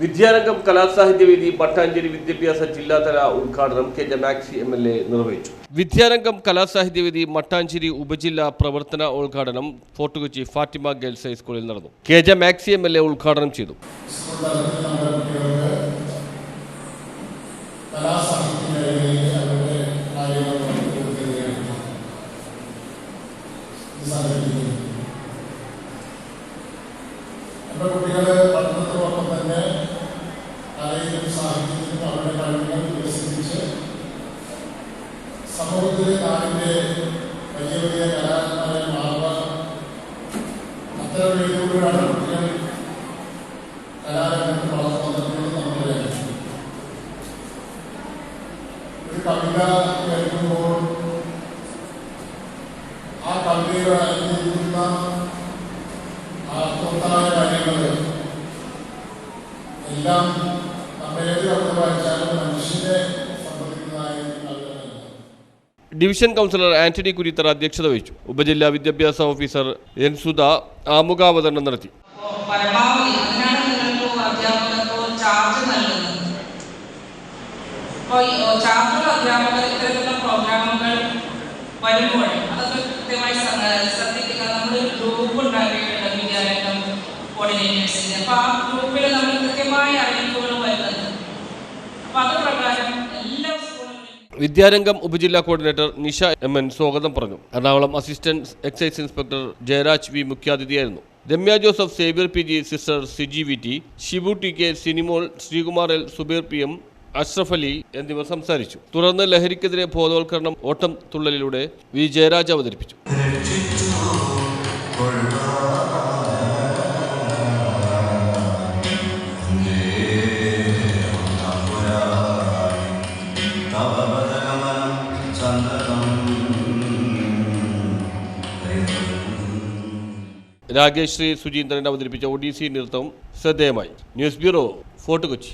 Vidyarangam Kalasahithyavedi Pattancheri വിദ്യാഭ്യാസ ജില്ലാതല ഉദ്ഘാടനം K J Maxi M L A നിർവഹിച്ചു. വിദ്യാരംഗം കലാസാഹിത്യവേദി മട്ടാഞ്ചേരി ഉപജില്ലാ പ്രവർത്തന ഉദ്ഘാടനം ഫോർട്ട് കൊച്ചി ഫാത്തിമ ഗേൾസ് ഹൈസ്കൂളിൽ നടന്നു. K J Maxi M L A ഉദ്ഘാടനം ചെയ്തു. കലാസാഹിത്യ മേഖലയിൽ അവരുടെ കാര്യങ്ങൾ കൊടുക്കുകയാണ് ഇത് സംഘടിപ്പിക്കുന്നത് നമ്മുടെ കുട്ടികൾ പഠനത്തോടൊപ്പം തന്നെ കലയിലും സാഹിത്യത്തിലും അവരുടെ കഴിവുകൾ വികസിപ്പിച്ച് സമൂഹത്തിലെ നാടിൻ്റെ വലിയ വലിയ കലാകാരന്മാരെ മാറുക അത്തരം രീതിയിലൂടെയാണ് കുട്ടികൾ കലാരംഗത്ത് വളർന്നു വന്നിട്ടുള്ളത് നമുക്കറിയാം ഒരു കവിത കേൾക്കുമ്പോൾ ആ കവിതയുടെ അനുഭവിക്കുന്ന ആ അർത്ഥവത്തായ കാര്യങ്ങൾ എല്ലാം നമ്മൾ ഏത് വായിച്ചാലും മനുഷ്യനെ സംബന്ധിക്കുന്നതായി ഡിവിഷൻ കൗൺസിലർ ആന്റണി കുരിത്തറ അധ്യക്ഷത വഹിച്ചു. ഉപജില്ലാ വിദ്യാഭ്യാസ ഓഫീസർ എൻ സുധ ആമുഖാവതരണം നടത്തി. ചാർജ് നൽകുന്നത്. അപ്പോൾ ഈ ചാർജുള്ള അധ്യാപകർ ഇത്തരത്തിലുള്ള പ്രോഗ്രാമുകൾ വരുമ്പോൾ അതൊക്കെ കൃത്യമായി വിദ്യാരംഗം ഉപജില്ലാ കോർഡിനേറ്റർ നിഷ എം എൻ സ്വാഗതം പറഞ്ഞു. Ernakulam assistant excise inspector Jayaraj V മുഖ്യാതിഥിയായിരുന്നു. Ramya Joseph Xavier P G sister Siji V T Shibu T K Sinimol Sreekumar L Subeer P M Ashraf Ali എന്നിവർ സംസാരിച്ചു. തുടർന്ന് ലഹരിക്കെതിരെ ബോധവൽക്കരണം ഓട്ടം തുള്ളലിലൂടെ വി ജയരാജ് അവതരിപ്പിച്ചു. രാകേഷ് ശ്രീ സുചീന്ദ്രൻ അവതരിപ്പിച്ച ഒഡീസി നൃത്തം ശ്രദ്ധേയമായി. News bureau Fort Kochi.